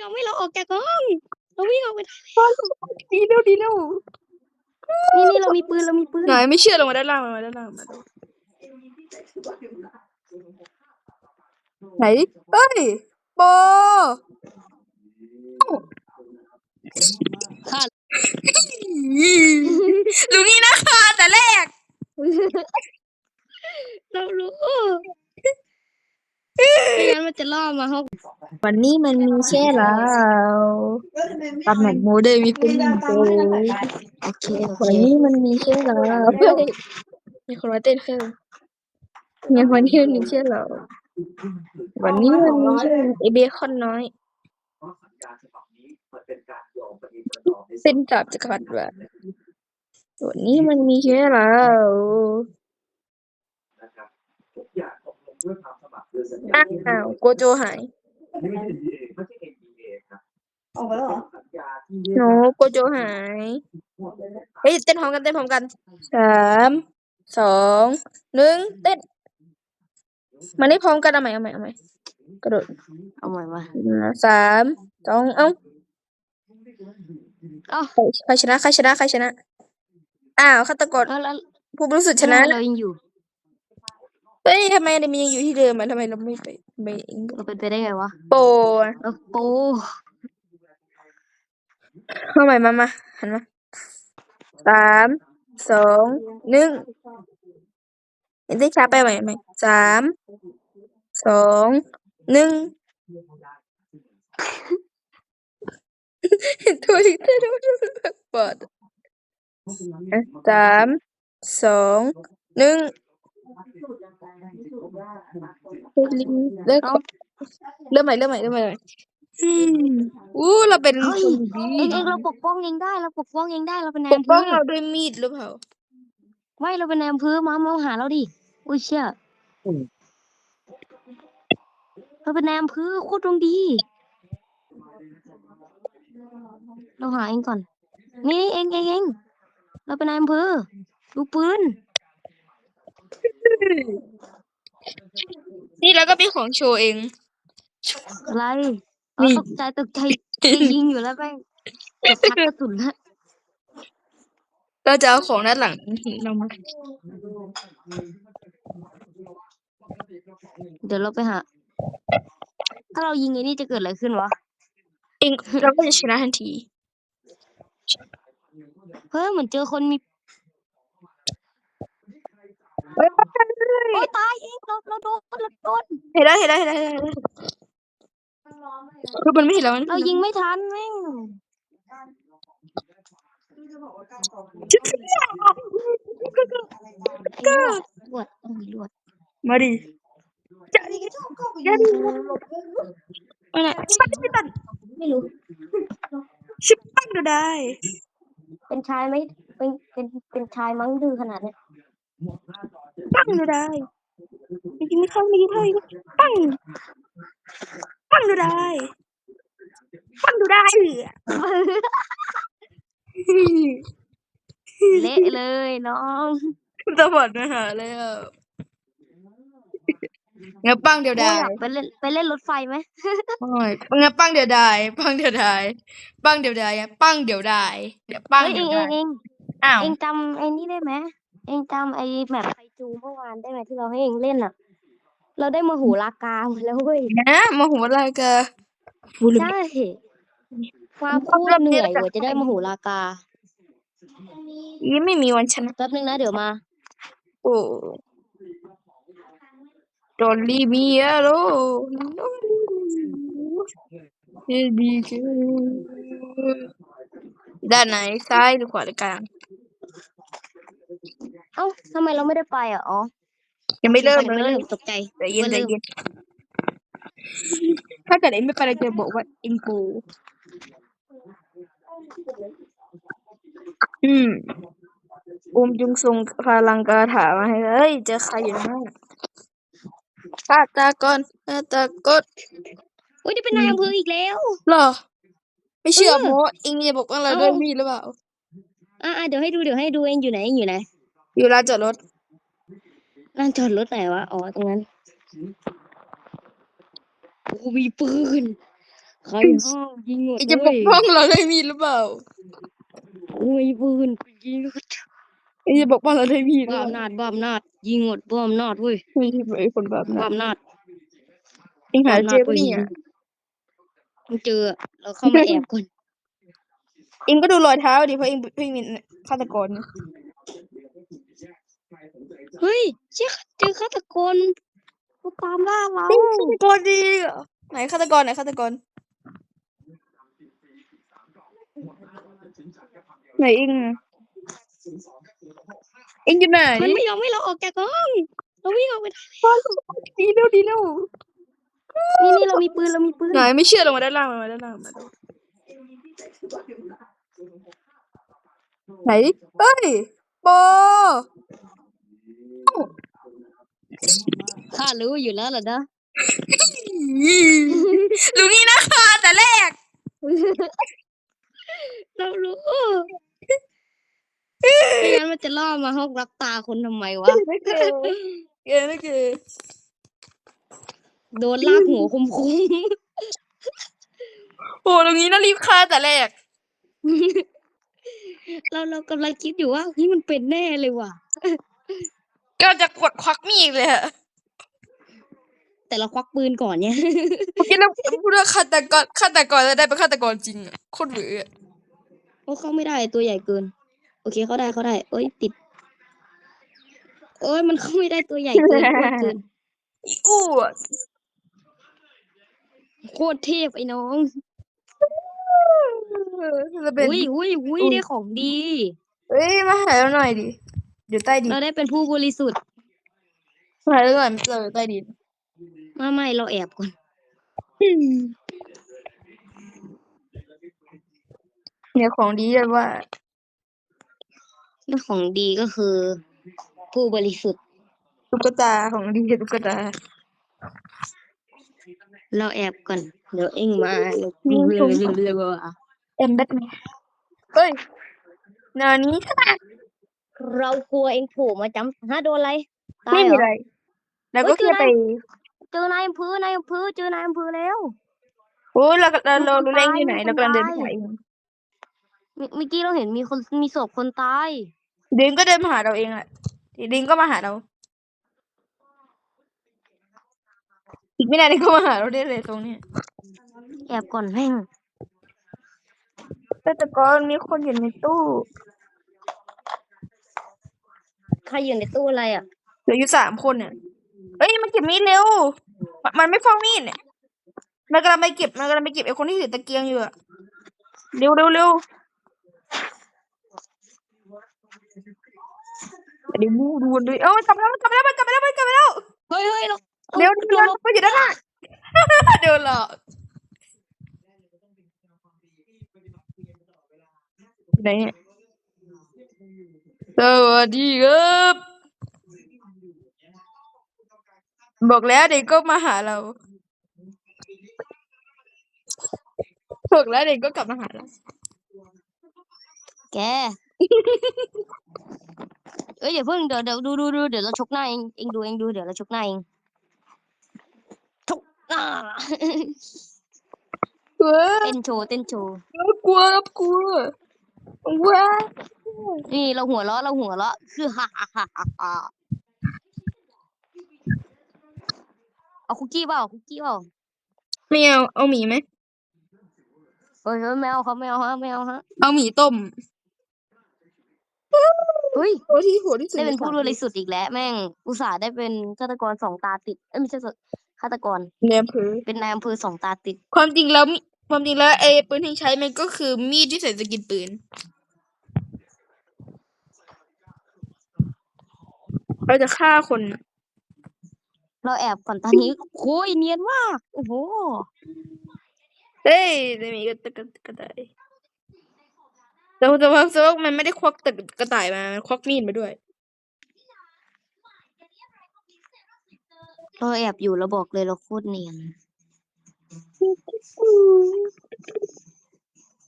ยอมให้เราออกจากห้องเราวิ่งออกไปได้ดีเร็วดีเร็วนี่นี่เรามีปืนเรามีปืนไหนไม่เชื่อลงมาด้านล่างลงมาด้านล่างมาดูไหนเอ้ยโปค่ะรู้นี่นะคะแต่แรกเรารู้ ไม่งั้นมันจะล่อมาห้องวันนี้มันมีแค่เราตำแหน่งโมเดลมีเป็นหนึ่งตัวโอเคโอเควันนี้มันมีแค่เราเฮ้ยมีคนมาเต้นเครื่องงั้นวันนี้มันมีแค่เราวันนี้มันมีแค่ไอเบคอนน้อยเป็นดาบจักรพรรดิว่ะวันนี้มันมีแค่เรา อ้าวโกโจหายออกไปแล้วเหรอโนโกโจหายเฮ้ยเต้นพร้อมกันเต้นพร้อมกันสามสองหนึ่งเต้นมาได้พร้อมกันเอาใหม่เอาใหม่เอาใหม่กระโดดเอาใหม่มาสามสองเอ้าเอ้าใครใครชนะใครชนะใครชนะอ้าวฆาตกรแล้วแล้วผู้บริสุทธิ์ชนะ เรายังอยู่ เฮ้ยทำไมมันยังอยู่ที่เดิมอะทำไมเราไม่ไปไปเองเราเป็นไปได้ไงวะโปอะเราโปเอาใหม่มามาหันมาสามสองหนึ่งเห็นได้ช้าไปไหมไหมสามสองหนึ่งตัวที่เต้นมันปอดอะสามสองหนึ่ง เฮ้ยลิงเลิกเริ่มใหม่เริ่มใหม่เริ่มใหม่อืมอู้เราเป็นเฮ้ยคนดีเองเองเราปกป้องเองได้เราปกป้องเองได้เราเป็นนายปกอำเภป้องอเราด้วยมีดหรือเปล่าไม่เราเป็นนายอำเภอมามาหาเราดิอุ้ยเชี่ยเราเป็นนายอำเภอโคตรดวงดี เราหาเองก่อน นี่เองเองเองเราเป็นนายอำเภอดูปืน นี่แล้วก็เป็นของโชว์เอง อะไรนี่เราตกใจตกใจจะยิงอยู่แล้วแม่งจะชักกระสุนแล้วเราจะเอาของด้านหลังเรามาเดี๋ยวเราไปหา ถ้าเรายิงไอ้นี่จะเกิดอะไรขึ้นวะ เองเราก็จะชนะทันที เฮ้ยเหมือนเจอคนมีเฮ้ยโอ้ยตายเองเราเราโดนเราโดนเห็นแล้วเห็นแล้วเห็นแล้วเห็นแล้วคือมันไม่เห็นแล้วมันเรายิงไม่ทันแม่งก็ลวดต้องมีลวดมาดิจะดิจะดิมาน่ะชิบปันชิบปันไม่รู้ชิบปันก็ได้ เป็นชายไหมเป็นเป็นเป็นชายมั้งดื้อขนาดเนี้ย ปังก็ได้ไม่กินไม่เข้าไม่กินเข้าอีกปังปังก็ได้ปังก็ได้เหรอเละเลยน้องจะหมดปัญหาแล้วงั้นปังเดียวกูได้อยากไปเล่นไปเล่นรถไฟไหมโอ้ยงั้นปังเดียวได้ปังเดียวได้ปังเดียวได้ปังเดียวได้เดี๋ยวปังเฮ้ยเดีเอยวงเอได้งเองอ้าวเองจำไอ้นี่ได้ไหม เองจำไอ้แบบไฟจูเมื่อวานได้ไหมที่เราให้เองเล่นอะ เราได้มาหูลากามาแล้วเว้ยนะโมโหอะไรกันฟูลใช่ความโคตรเหนื่อยกว่าจะได้มาหูลากายี่ไม่มีวันชนะแป๊บนึงนะเดี๋ยวมา โอ้ดอลลี่มีอะโลเฮบีเกด้านไหนซ้ายหรือขวาหรือกลางเอ้าทำไมเราไม่ได้ไปอะ อ๋อยังไม่เริ่มยังเลไม่ยเริ่มตกใจใจเย็นไม่ใจเริ่มเย็นถ้าเกิดเอ็งไม่ไปเราจะบอกว่าเอ็งโกอืมอมจุงทรงพลังกาถามาให้เฮ้ยเจอใครอยู่นะฆาตากรฆาตากรอุ้ยนี่เป็นนายอำเภออีกแล้วเหรอ ไม่เชื่อเออโมเอ็งจะบอกว่าเราเอ้าด้วยมีดหรือเปล่าอ่าเดี๋ยวให้ดูเดี๋ยวให้ดูเองอยู่ไหนเองอยู่ไหน อยู่ลานจอดรถลานจอดรถไหนวะ อ๋อ ตรงนั้นโอ้มีปืนใครห้ามยิงหมดเองจะปเว้กยป้องเราด้วยมีดหรือเปล่ากูมีปืนกูยิงหมดเองจะปกป้องเราด้วยมีดหรือบ้าเปอำล่านาจบ้าอำนาจยิงหมดบ้าอำนาจเว้ยไม่ใช่ไอ้คนแบบนั้บ้านอำนาจเองหาบ้าอำเจนาจอปะเนี่ยมึงเจอเราเข้ามาแอบก่อนเองก็ดูรอยเท้าดิเพราะเองเพิ่งมีฆาตกรนะ เฮ้ยเชี่ยเจอฆาตกรมาตามล่าเราเองฆาตกรดีเหรอไหนฆาตกรไหนฆาตกรไหนเองอะเองอยู่ไหนมันไม่ยอมให้เราออกจากห้องเราวิ่งออกไปได้ดีแล้วดีแล้วนี่นี่เรามีปืนเรามีปืนไหนไม่เชื่อลงมาด้านล่างลงมาด้านล่างมาดูไหนเอ้ยโป ข้ารู้อยู่แล้วล่ะนะ รู้นี่นะคะแต่แรก เรารู้ไม่งั้นมันจะล่อมาห้องรับตาคนทำไมวะไม่เกิดเกิดไม่เกิดโดนลากหัวคมโอ้ตรงนี้น่ารีบฆ่าแต่แรกๆเราเรากำลังคิดอยู่ว่าเฮ้ยมันเป็นแน่เลยว่ะ ก็จะกดควักมีดเลยฮะแต่เราควักปืนก่อนเนี่ย เมื่อกี้เราพูดว่าฆาตกรฆาตกรแล้วได้เป็นฆาตกรจริงอะโคตรเบื่ออะโอ้เข้าไม่ได้ตัวใหญ่เกิน โอเคเข้าได้เข้าได้เอ้ยติดโอ้ยมันเข้าไม่ได้ตัวใหญ่เกินโคตรเกินอีอู้อะโคตรเทพไอ้น้องเออจะเป็นอุ้ยอุ้ยอุ้ยอุ้ยได้ของดีเอ้ยมาหาเราหน่อยดิ อยู่ใต้ดินเราได้เป็นผู้บริสุทธิ์มาหาเราหน่อยเราอยู่ใต้ดินไม่ไม่เราแอบก่อนเนี่ยของดีเลยว่าแล้วของดีก็คือ ผู้บริสุทธิ์ตุ๊กตาของดีตุ๊กตา เราแอบก่อน เดี๋ยวเอ็งมาเดี๋ยวมีเร็ผวมเร็วเร็วอะเอ็มแบทแมนเฮ้ยแนวนี้ เรากลัวเอ็งโผล่มาจำฮะโดนอะไรตาไม่ยเหรมีออะไรแล้วก็เฮ้ยแค่เจอไปนายเจอนายอำเภอนายอำเภอเจอนายอำเภอแล้ว โอ้ยเราเราเรามีคนรู้เร่งอยู่ตายไหนมีคนเรากำลังเดินไปตายหาเองเมื่อเมื่อกี้เราเห็นมีคนมีศพคนตายเดินก็เดินมาหาเราเองแหละดิงก็มาหาเรา อีกไม่นานดิงก็มาหาเราได้เลยตรงเนี้ยแอบก่อนแม่งแต่แต่ก่อนมีคนอยู่ในตู้ ใครอยู่ในตู้อะไรอะเหลืออยู่สามคนเนี่ยเอ้ยมาเก็บมีดเร็วมันมันไม่ฟ้องมีดเนี่ยมันกำลังไปเก็บมันกำลังไปเก็บไอ้คนที่ถือตะเกียงอยู่อะเร็วเร็วเร็วเดี๋ยวมูดูกันด้วยเอ้ามันกลับมาแล้วมันกลับมาแล้วมันกลับมาแล้วมันกลับมาแล้วเฮ้ยเฮ้ยเราเร็วเราเร็วเราไปอยู่ด้านหน้าเดินหลอกไหนเนี่ย สวัสดีครับ บอกแล้วเด็กก็มาหาเรา บอกแล้วเด็กก็กลับมาหาเรา แก เอ้ยเดี๋ยวเพิ่งเดี๋ยวเดี๋ยวดูดูดูเดี๋ยวเราชกหน้าเองเองดูเองดูเดี๋ยวเราชกหน้าเองชกหน้าเฮ้ยเต้นโชว์เต้นโชว์ กลัวครับกลัวว้า นี่เราหัวเราะเราหัวเราะคือฮ่าฮ่าฮ่าฮ่าฮ่าเอาคุกกี้เปล่าคุกกี้เปล่าไม่เอาเอาหมีไหมเฮ้ยเฮ้ยไม่เอาเขาไม่เอาฮะไม่เอาฮะเอาหมีต้มเฮ้ยโอ้ที่หัวที่สุดได้เป็นผู้ใบริสุทธิ์อีกแล้ว แม่ง อุตส่าห์ได้เป็นฆาตกรสองตาติดเอ้ยไม่ใช่สิฆาตกรในอำเภอเป็นนายอำเภอสองตาติด ความจริงแล้วมิความจริงแล้วไอ้ปืนที่ใช้มันก็คือมีดที่ใส่สกินปืน เราจะฆ่าคนเราแอบก่อนตอนนี้โอ้ยเนียนมากโอ้โหเฮ้ยจะมีกระกระกระต่ายแต่แต่ว่าแต่ว่ามันไม่ได้ควักตะกระต่ายมา มันควักมีดมาด้วย เราแอบอยู่เราบอกเลยเราโคตรเนียน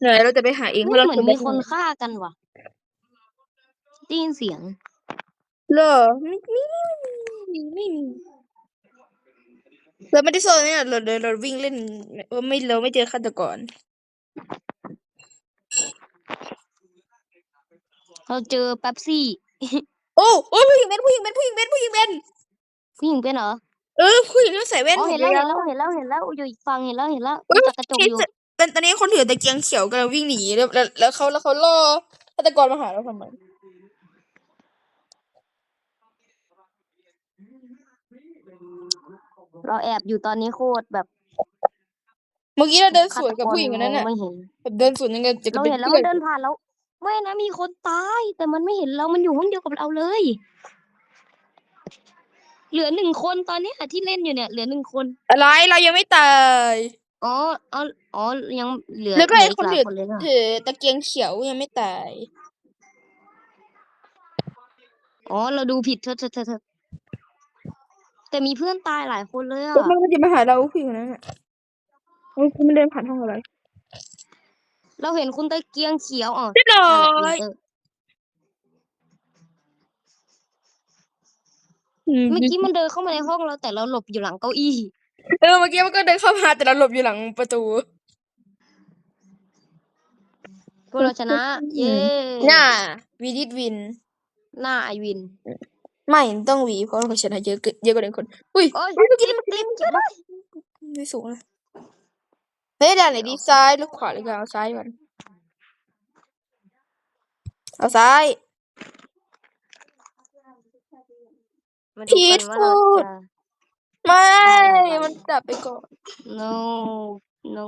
ไหนเราจะไปหาเองเพไม่ราะเราเหมือนจะมีคนฆ่ากันว่ะได้ยินเสียง เหรอไม่มีไม่มีเราไม่ได้โซนเนี่ยเราเราเราวิ่งเล่นว่าไม่เราไม่เจอฆาตกรเราเจอแป๊บซี่ โอ้โอ้ยผู้หญิงเป็นผู้หญิงเป็นผู้หญิงเป็นผู้หญิงเป็นผู้หญิงเป็นเหรอเออผู้หญิงที่ใส่แว่นอ๋อผมเห็นแล้วยาวเห็นแล้วเห็นแล้วเห็นแล้วอยู่อีกฝั่งเห็นแล้วเห็นแล้วเอ้ดูยจากกระจกที่อยู่จะเป็นตอนนี้คนถือตะเกียงเขียวกำลังวิ่งหนีแล้วแล้วแล้วเขาแล้วเขาล่อฆาตกรมาหาเราทำไม เราแอบอยู่ตอนนี้โคตรแบบเมื่อกี้เราเดินสฆาวนตกับกรผู้หญิงคนนั้นมน่ะองไม่เห็นแบบเดินสวนยังไงจะกับเราเป็นเห็นแล้วเพื่อมันนเดินผ่านแล้ว ไม่นะมีคนตาย แต่มันไม่เห็นเรา มันอยู่ห้องเดียวกับเราเลย เหลือหนึ่งคนตอนเนี้ยที่เล่นอยู่เนี่ย เหลือหนึ่งคน อะไรเรายังไม่ตายอ๋ออ๋ออ๋อยังเหลือแล้วก็เหลืไอ้ออีคนหลายถือคนเลยนะถือตะเกียงเขียวยังไม่ตาย อ๋อ เราดูผิดเธอเธอเธอเธอ แต่มีเพื่อนตายหลายคนเลยอะแล้วมันก็จะมาหาเราผู้หญิงคนนั้นน่ะเฮ้ยมันเดินผ่านห้องอะไร เราเห็นคุณตะเกียงเขียวอ๋อเรียบร้อนั่นแหละยเออเมื่อกี้มันเดินเข้ามาในห้องเราแต่เราหลบอยู่หลังเก้าอี้ เออเมื่อกี้มันก็เดินเข้ามาแต่เราหลบอยู่หลังประตูพวกเราชนะ เย้ น่าวีดิดวินหน้าไอวิน ไม่ต้องวีเพราะเราชนะเยอะเกินเยอะกว่าหนึ่งคน อุ้ยโอ้ยเฮ้ยเมื่อคกี้ลิปคลิปเก็บได้ไม่สูงเลยเฮ้ยด่านไหนดีซ้ายหรือขวาหรือเอาซ้ายก่อนเอาซ้าย มาดูกันว่าเราที่สุดจะ ไม่เอาอะไรมันดับไปก่อน no no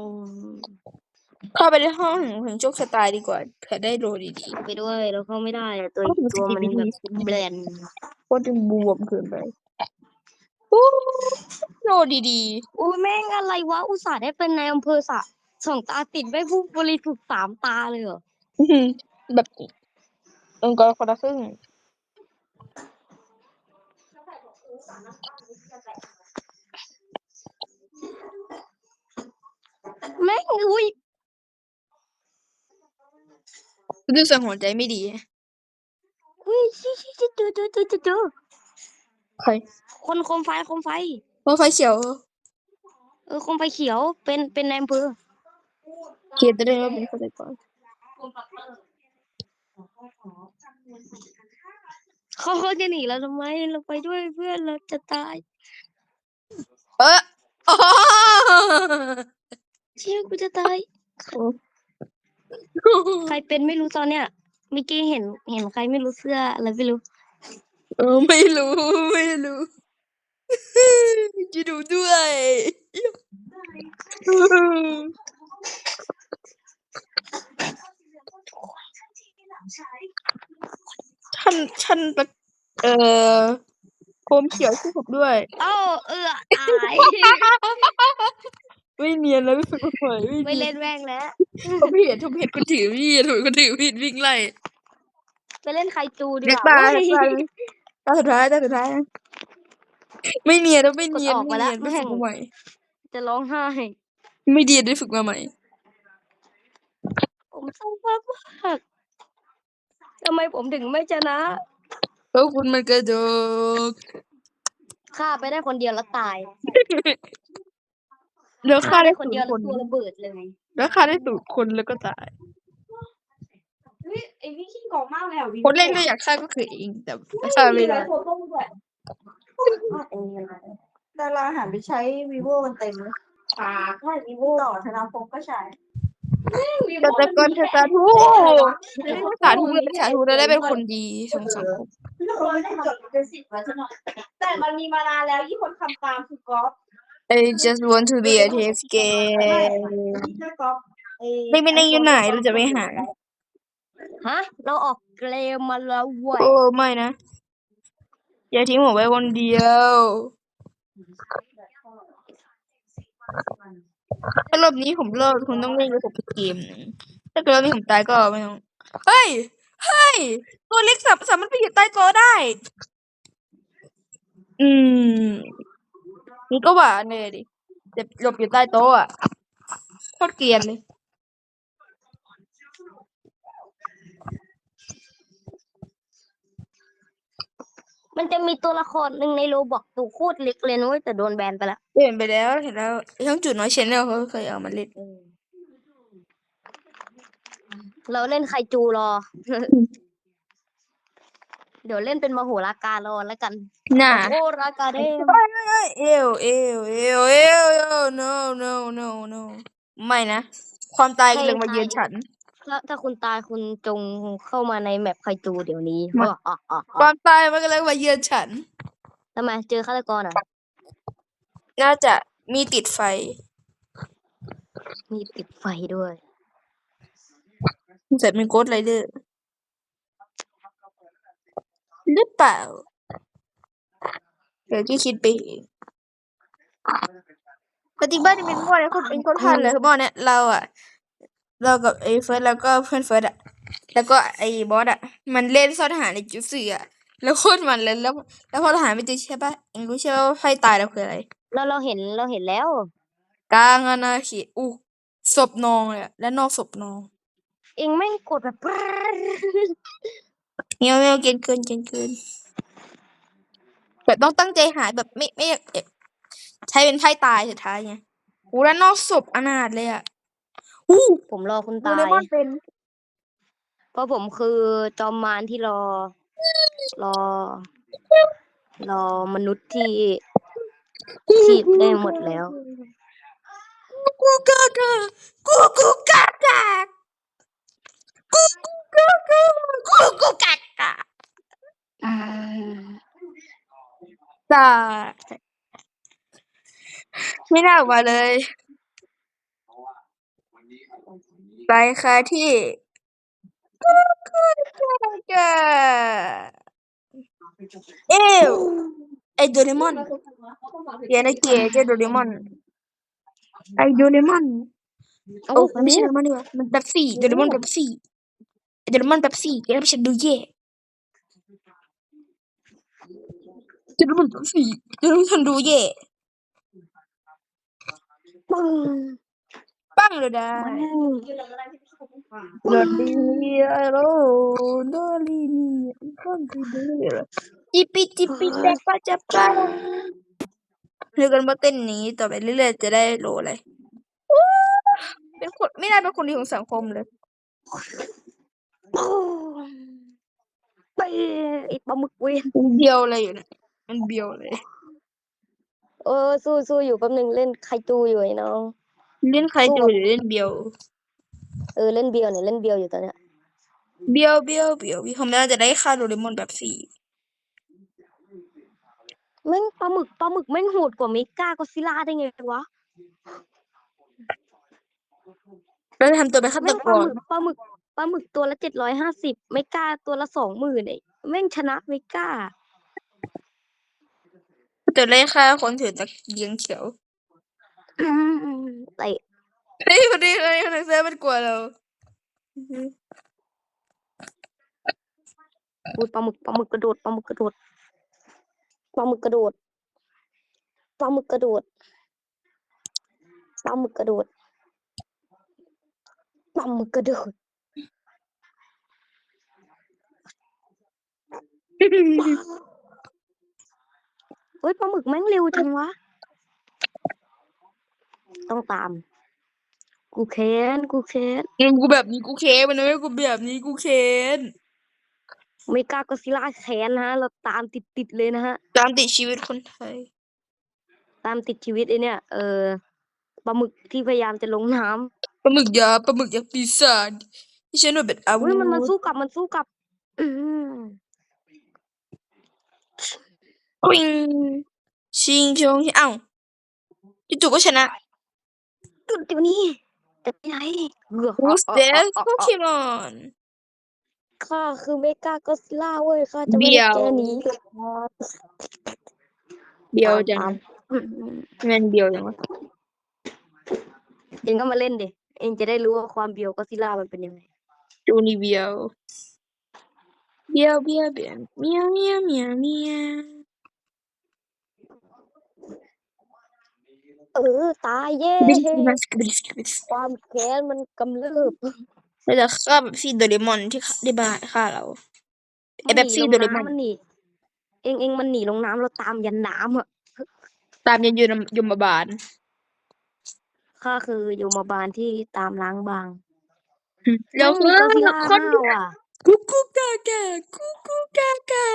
เข้าไปในห้องถึงโชคชะตาดีกว่าเผื่อได้โรดีไปด้วยเราเข้าไม่ได้อะตัวเข้าถึงตัวมัน CCTV แบบแบรนด์ๆโคตรจะบวมเกินไปอู้โรดีโอ้ยแม่งอะไรวะอุตส่าห์ได้เป็นนายอำเภอสะสองตาติดไม่ผู้บริสุทธิ์สามตาเลยเหรอๆอื้อหือแบบองค์กรคนละครึ่งแม่งอุ้ย รู้สึกหัวใจไม่ดีอุ้ยชิชิชิเจอเจอเจอเจอเจอใครคนโคมไฟโคมไฟเพราะไฟเขียวเออโคมไฟเขียวเป็นเป็นนายอำเภอเขียนจะได้ว่าเป็นฆาตกรเขาเขาจะหนีเราทำไมเราไปด้วยเพื่อนเราจะตาย เอออ๋อเชี่ยกูจะตาย ใครเป็นไม่รู้ตอนเนี้ยเมื่อกี้เห็นเห็นใครไม่รู้เสื้ออะไรไม่รู้ เออไม่รู้ไม่รู้ จะดูด้วยท่านท่านประเอ่อโคมเขียวช่วยผมด้วย เอ้าเออตาย ไม่เนียนแล้วไม่ฝึกมาใหม่ไม่ไม่เนียนเล่นแม่งแล้ว ผมเห็นผมเห็นคนถือมีดผมเห็นคนถือมีดวิ่งไล่ไปเล่นไคจูดีเด็กกว่าตาเว้เด็ยกตาตาสุดท้ายตาสุดท้ายไม่เนียนแล้วไม่เนียนกดออกไม่มาแล้วเนียนไม่ฝึกแม่งมาใหม่จะร้องไห้ ไม่เนียนได้ฝึกมาใหม่ ผมเศร้ามากมากทำไมผมถึงไม่ชนะเพราะคุณมันกระโดกฆ่าไปได้คนเดียวแล้วตาย แล้วฆ่าได้คสูนตเดียวรแล้ควนตัวระเบิดเลยแล้วฆ่าได้สูตรคนแล้วก็ตาย เฮ้ยไอ้นี่ขี้กองมากเลยอะวิคนเล่นก็อยากฆ่าก็คือเองแต่ฆ่าไม่ได้โฟโต้ด้วยดาราหันไปใช้ vivo กันเต็มเลยปากใช่ vivo ต่อธนาคมก็ใช้แต่แต่ก่อนจะสาธุสาธุเลยสาธุแล้วได้เป็นคนดีสงสารคนไม่ได้จดเป็นสิบไว้ซะหน่อยแต่มันมีมานานแล้วยี่คนทำตามคือกอล์ฟ I just want to be a test ไม่ game ใช่กอล์ฟไอ้ไม่ไม่ได้อยู่ไหนเราจะไปหา ฮะ เราออกเกมมาแล้วเว้ยโอ้ไม่นะ อย่าทิ้งผมไว้คนเดียวถ้ารอบนี้ผมเลิกคุณต้องเล่นกับผมอีกเกมหนึ่งถ้าเกิดรอบนี้ผมตายก็ไม่ต้อง เฮ้ย เฮ้ย ตัวเล็กสามสามารถไปอยู่ใต้โต๊ะได้ อืม นี่ก็หวานเลยดิแต่หลบอยู่ใต้โต๊ะอะโคตรเกรียนเลยมันจะมีตัวละครหนึ่งในโรบอกตัวโคตรเล็กเลยนุ้ยแต่โดนแบนไปแล้วเปลี่ยนไปแล้วเห็นแล้วช่องจุดน้อยชแนลเขาเคยเอามาเล่นเราเล่นไคจูรอ เดี๋ยวเล่นเป็นมโหราการรอแล้วกันน่ะโหรากาเดมเอวเอวเอวเอวเอว no no no no ไม่นะ ความตายกำลังมาเยือนฉัน ถ้าถ้าคุณตายคุณจงเข้ามาในแมปไคจูเดี๋ยวนี้มาอะอะอะคอะวามตายมันกำลังมาเยือนฉันทำไมเจอฆาตกรอะ น่าจะมีติดไฟ มีปิดไฟด้วยแต่เป็นโกดไรเดอร์ หรือเปล่า เดี๋ยวที่คิดไปเองปฏิบัติเป็นพ่อเนี่ยคนเป็นคนพันเลยคือพ่อเนี่ยเราอะ เรากับไอ้เฟิร์สแล้วก็เพื่อนเฟิร์สอะ แล้วก็ไอ้บอสอะ มันเล่นซ่อนหาในจุดสื่ออะ แล้วโคตรมันเลยแล้ว แล้วพอเราหาไม่เจอใช่ปะเองรู้ใช่ปะว่าไพ่ตายแล้วคืออะไรแล้วเราเห็นเราเห็นแล้ว กลางอาณาเขตอู้ศพนองเลยอะและนอกศพนอง เองแม่งกดแบบ เงี้ยวเงี้ยวเกินเกินเกินเกินแบบต้องตั้งใจหาแบบไม่ไม่อยากเอ่อใช้เป็นไพ่ตายสุดท้ายไงอู้และนอกศพอนาถเลยอะอู้ผมรอคุณโดตาเรยมอนเป็นเพราะผมคือจอมมารที่รอ รอ รอมนุษย์ที่ฉีดได้หมดแล้ว กูกากากูกูกากากูกู กากากูกูกากาตาไม่น่าออกมาเลยตายคาที่กูกูกากาเอวไอโดเรมอนเดี๋ยวนะเก๋เจอโดเรมอนไอโดเรมอนโอ้ไม่ใช่โดเรมอนดีกว่ามันแบบซี่โดเรมอนแบบซี่ โดเรมอนแบบซี่แกไม่ใช่ดูเย่โดเรมอนแบบซี่โดเรมอนดูเย่ปึ้งปังเลยได้มันโดดีโรโดลีนีก็ดีเลยจิปิจิปิแต่ก็จะไปเรียกกันว่าเต้นนี้ต่อไปเรื่อยๆจะได้โลอะไรเป็นคนไม่น่าเป็นคนดีของสังคมเลย ปึ้งไปไอ้ปลาหมึกเวนมันเบียวอะไรอยู่เนี่ยมันเบียวเลย เออสู้สู้อยู่แป๊บนึงเล่นไคจูอยู่ไอ้น้อง เล่นใครดูหรือเล่นเบียว เออเล่นเบียวเนี่ยเล่นเบียวอยู่ตอนเนี้ยเบียวเบียวเบียวพี่ผมน่าจะได้ค่าโดเรมอนแบบสี่แม่งปลาหมึกปลาหมึกแม่งโหดกว่าเมกาก็ซิล่าได้ไงวะแล้วทำตัวเป็นฆาตแม่งกปลารหมึกปลาหมึก ปลาหมึกตัวละเจ็ดร้อยห้าสิบเมกาตัวละสองหมื่นไอ้แม่งชนะเมกาตัวได้ค่าคนถือตะเกียงเขียวอืมเตะเฮ้ยคนนี้คนนี้คนนี้เสื้อมันกลัวเราอุ้ยปลาหมึกปลาหมึกกระโดดปลาหมึกกระโดดปลาหมึกกระโดดปลาหมึกกระโดดปลาหมึกกระโดดปลาหมึกกระโดด เฮ้ยปลาหมึกแม่งเร็วจังวะ ต้องตาม กูเค้นกูเค้นงั้นกูแบบนี้กูเค้มันนะไม่กูแบบนี้กูเค้นเมกาก็ซิล่าแค้นนะฮะ เราตามติดติดๆเลยนะฮะ ตามติดชีวิตคนไทย ตามติดชีวิตไอเนี่ยเออปลาหมึกที่พยายามจะลงน้ำปลาหมึกยาปลาหมึกยาปีศาจที่ฉันว่าเป็นอาวุอุ้ยธมันมันสู้กลับมันสู้กลับ อื มกริงชิงชงเอ้าจู่ๆก็ชนะหยุดเดี๋ยวนี้จะไปไหนเหงือก Who's this Pokemon ข้าคือเมกาก็ซิล่าเว้ยข้าจะไม่เบี้ได้ยวเจอหนีเลยเบียวจังตามอืมมันเบียวจังวะเองก็มาเล่นดิเองจะได้รู้ว่าความเบียวก็ซิล่ามันเป็นยังไงจูนี่เบียวเบียวเบียวเบียวเมียวเมียวเมียวเมียว เออตายเย่บิสบิสบิสบิสความแค้นมันกำเริบเราจะฆ่าแบบซี่โดเรมอนที่ฆ่าได้บ้าฆ่าเราไอ้แบบซี่โดเรมอนมันหนีเองเองมันหนีลงน้ำเราตามยันน้ำอะตามยันยมยมบาลข้าคือโยมบาลที่ตามล้างบางแล้วแม่งคืมีอก็ซิล่าคนห้าวอะกุ๊กกุ๊กกากากุ๊กกุ๊กกากา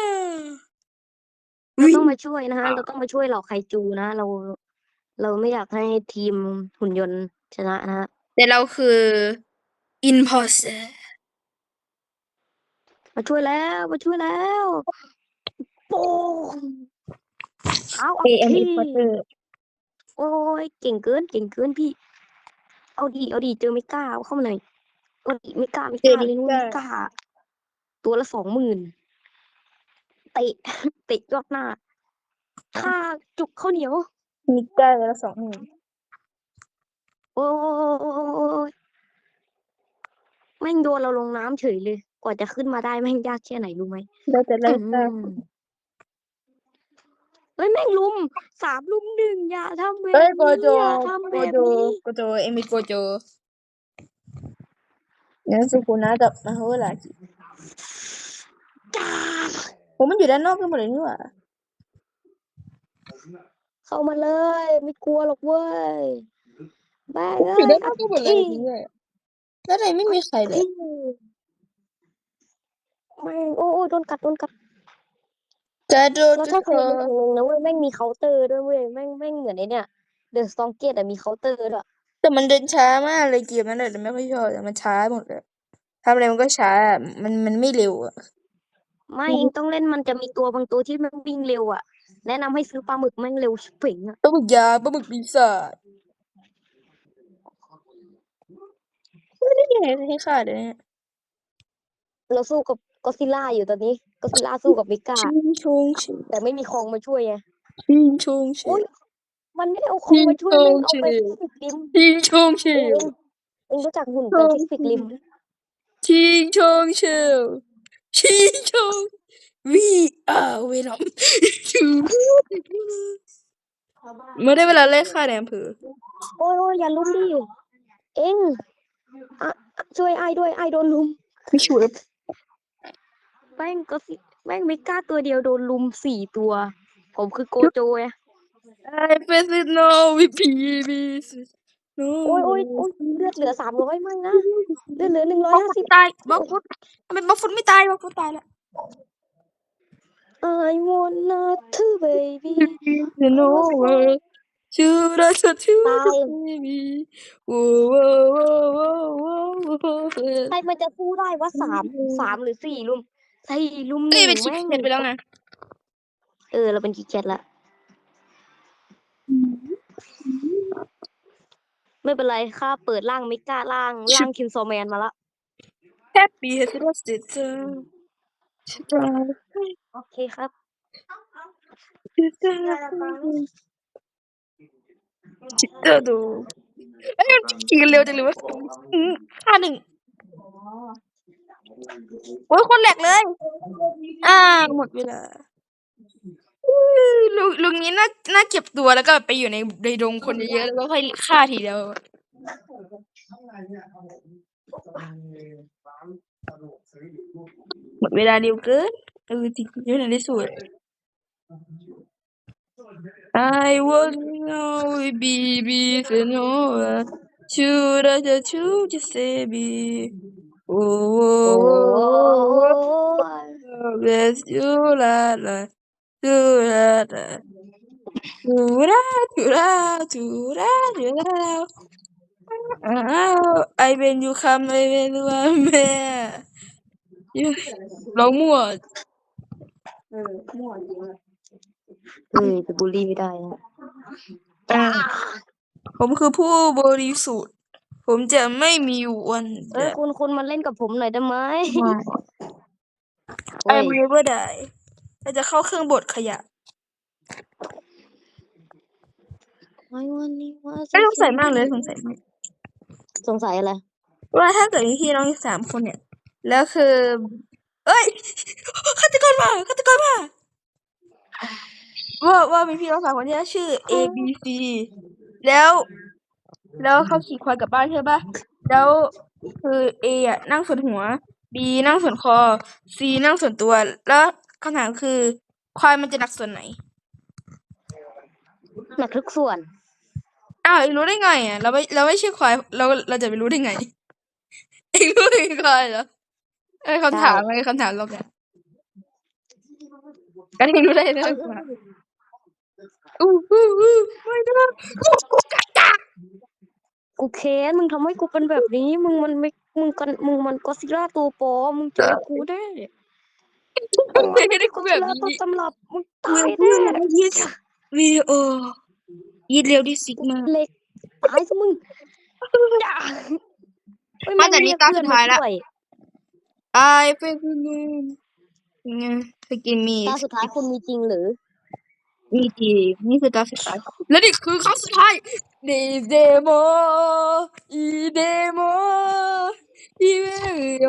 เราต้องมาช่วยนะฮะ เราต้องมาช่วยเหล่าไคจูนะ เรา เราไม่อยากให้ทีมหุ่นยนต์ชนะนะฮะแต่เราคือ imposter มาช่วยแล้วมาช่วยแล้วโป้งเอาเอา AM พี่ imposter โอ้ยเก่งเกินเก่งเกินพี่ เอาดีเอาดีเจอไม่กล้าเอาเข้ามาหน่อยเอาดีไม่กล้าไม่กเจอล้าไม่เลยนู้นกล้าไม่กล้าตัวละสองหมื่นเตะเตะยอดหน้าค่าจุกข้าวเหนียว มีก้าละสองหมื่นโอ้ยแม่งโดนเราลงน้ำเฉยเลย กว่าจะขึ้นมาได้แม่งยากแค่ไหนรู้ไหมเราจะไล่อืตามมเฮ้ยแม่งลุมสามลุมหนึ่งอย่าทำแบบเอ้ยนี้โกโจอย่าทำโกแบบโจนี้โกโจเอ็มมีโกโจเนี่ยสุกุนะกับมาโฮลากิจ้า ผมมันอยู่ด้านนอกกันหมดเลยนี่หว่า เข้ามาเลย ไม่กลัวหรอกเว้ยแม่งผมอยู่เอ้ด้ายนนอกเอากันหมดเลยที่จริงด้วยแล้วไหนไม่มีใครเลยที่แม่งโอ้โอ้โดนกัดโดนกัดกระโดดแล้วจะถ้าขคืออมันถึงนะเว้ยแม่งมีเคาน์เตอร์ด้วยเว้ยแม่งแม่งเหมือนไอ้เนี่ยเดอะสตองเกตอะมีเคาน์เตอร์ด้วยแต่มันเดินช้ามากเลยเกมนั้นเลยแต่ไม่ค่อยชอบแต่มันช้าหมดเลยทำอะไรมันก็ช้าอะมันมันไม่เร็วอะไม่เองต้องเล่นมันจะมีตัวบางตัวที่แม่งวิ่งเร็วอะ แนะนำให้ซื้อปลาหมึกแม่งเร็วชิบเป่งอะปลาหมึกยาปลาหมึกปีศาจไม่ได้ยังไงให้ขาดเลยเนี่ยเราสู้กับก็อดซิลล่าอยู่ตอนนี้ก็อดซิลล่าสู้กับมิก้า ชิงชงชิแต่ไม่มีคองมาช่วยไง ชิงชงชิโอ๊ยมันไม่ได้เอาคองมาช่วยแม่งเอาไปชิฟิกริมชิงชงชิเองเองรู้จักหุ่นแปซิฟิกริมไหมชิงชงชิชิงชง we are venom เมื่อได้เวลาไล่ฆ่าในอำเภอโอ้ยโอ้ยอย่าลุมดิเองอะช่วยไอ้ายด้วยไอ้ายโดนลุมไม่ช่วยแม่งก็สิแม่งมิก้าตัวเดียวโดนลุมสี่ตัว ผมคือโกโจไง I face it no with PBs no โอ้ยโอ้ยโอ้ยเลือดเหลือสามร้อยไม่นะเลือดเหลือหนึ่งร้อยบล็อกห้าฟุสิตบตายบล็อกฟุตทำไมบล็อกฟุตไม่ตายบล็อกฟุตตายแล้ว I wanna to baby You know what should I touch you ตาย baby Whoa whoa whoa whoa whoa ใครมันจะสู้ได้วะสามสามหรือสี่ลุมสี่ลุมหเอ้ยนึ่งเป็นชิคแม่งเก็ตไปแล้วนะเออ เราเป็นกีแคทละไม่เป็นไรข้าเปิดร่างมิก้าร่างร่างคินโซแมนมาละ Happy has lost it โอเคครับจิตเตอร์ดูเอ้ยมันขี่กันเร็วจังเลยวะอืมห้าหนึ่งโอ้ยคนแหลกเลย อ่า หมดเวลาลุงลุงนี้น่าน่าเก็บตัวแล้วก็ไปอยู่ในในดงคนเยอะๆแล้วก็ค่อยฆ่าทีเดียวหมดเวลาเร็วเกิน เออจริงๆเยอะในที่สุด I want know baby to know should I just choose to say me โอ้โอ้ย Bless you la la tu la la tu la tu la tu la tu la อ้าวไอเป็นยูคำไอ เป็นว่าแม่ร้องมั่วเออจะบูลลี่ไม่ได้นะอ่าผมคือผู้บริสุทธิ์ ผมจะไม่มีวันเออคุณคุณมาเล่นกับผมหน่อยได้ไหมไอเว้ยเวอร์ได้เราจะเข้าเครื่องบดขยะไม่วันนี้ว่าไม่สงสัยมากเลยสงสัยมากสงสัยอะไรว่าถ้าเกิดมีพี่น้องอีกสามคนเนี่ย แล้วคือ เอ้ยฆาตก รมาฆาตกรมาว่าว่ามีพี่น้องสามคนที่ชื่อ A B C แล้ว แล้วเขาขี่ควายกลับบ้านใช่ปะแล้วคือ A อะนั่งส่วนหัว B นั่งส่วนคอ C นั่งส่วนตัว แล้วคำถามคือ ควายมันจะหนักส่วนไหน หนักทุกส่วน อ้าวเองรู้ได้ไงอะเราไม่เราไม่ใช่ควายเราเราจะไปรู้ได้ไงเองรู้เองควายเหรอไอ้ยคำถามไอ้คำถามรอบเนี้ย กันเองรู้ได้เลยอู้อู้อู้ไม่ได้กูแค้นมึงทำให้กูเป็นแบบนี้ มึงมันไม่มึงกันมึงมันก็ซิล่าตัวปลอมมึงเจอกูแน่ไม่ได้กูแบบก็ซิล่าต้นนี้ตำรับมึงกูตายกูแน่ยีดวิดีโอยีดเร็วที่สิกมาเล็กตายซะมึงอย่าเฮ้ยมาแต่นี่ตาสุดท้ายละเพื่ อนมช่ตายไปกูเงินไงสกินมีตาสุดท้ายคุณมีจริงหรือ มีจริงนี่คือตาสุดท้ายและนี่คือครั้งสุดท้ายเดเดโมอีเดโมอีเวโย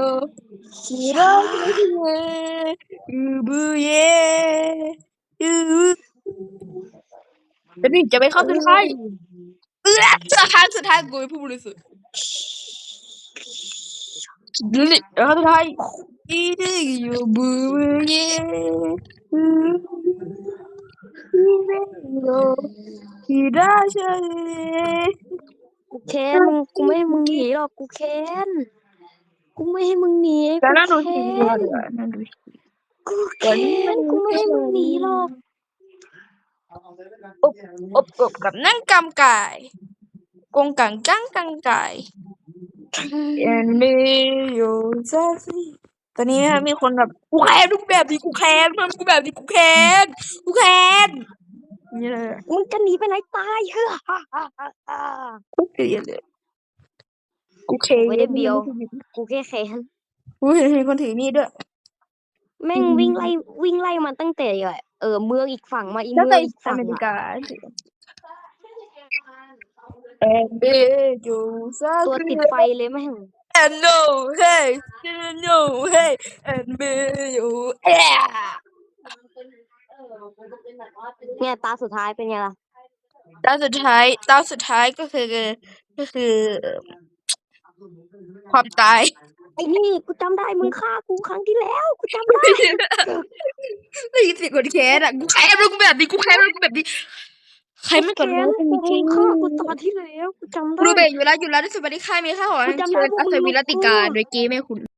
ชิราเยอูบุเยอูแล้วนี่จะไปเข้าสุดท้ายเอื้อครั้งสุดท้ายกูเป็นผู้บริสุทธิ์ดูดิครั้งสุดท้าย อีเดโยบูเยอูที่ได้ใช่กูแค้นมึงกูไม่ให้มึงหนีหรอกกูแค้นกูไม่ให้มึงหนีแต่น่าดูกูสิแค้นน่าดูสิกูแค้นกูไม่ให้มึงหนีหรอกอบอบกับนั่งกำไก่กงกังกังกังไก่เอ็นมีอยู่ซะสิตอนนี้นะมีคนแบบกูแค้นทุกแบบนี้กูแค้นทำกูแบบนี้กูแค้นกูแค้นนี่เลยมึงจะหนีไปไหนตายเฮ้อกูเกลียดเลยกูแค้นไม่ได้เบียวกูแค่แค้นกูเห็นเห็นคนถือมีดด้วยแม่งวิ่งไล่วิ่งไล่มันตั้งแต่เออเมืองอีกฝั่งมาอีแล้วเมืไปองอีกอฝั่งเมริอะกาเอ็นบีอยู่ซะตัวสิติดไฟเลยแม่ง And no, hey, no, hey, and me, you, yeah. เนี่ยตาสุดท้ายเป็นไงล่ะตอนสุดท้ายตอนสุดท้ายก็คือก็คือเอ่อความตาย ไอ้นี่กูจำได้มึงฆ่ากูครั้งที่แล้วกูจำได้ ได้ยินเสียงคนแค้นอะ กูแค้นแล้วกูแบบนี้ กูแค้นแล้วกูแบบนี้ ใครไม่กดแค้รู้นกูมีกูจริงฆ่ากูตอนที่แล้วกูจำได้ รู้เบรอยู่แล้วอยู่แล้วที่สวัสดีค่ะมีค่าหอกูจำได้เชิญว่าอัศวินมึงรัตติการรู้โดยเกมแม่คุณ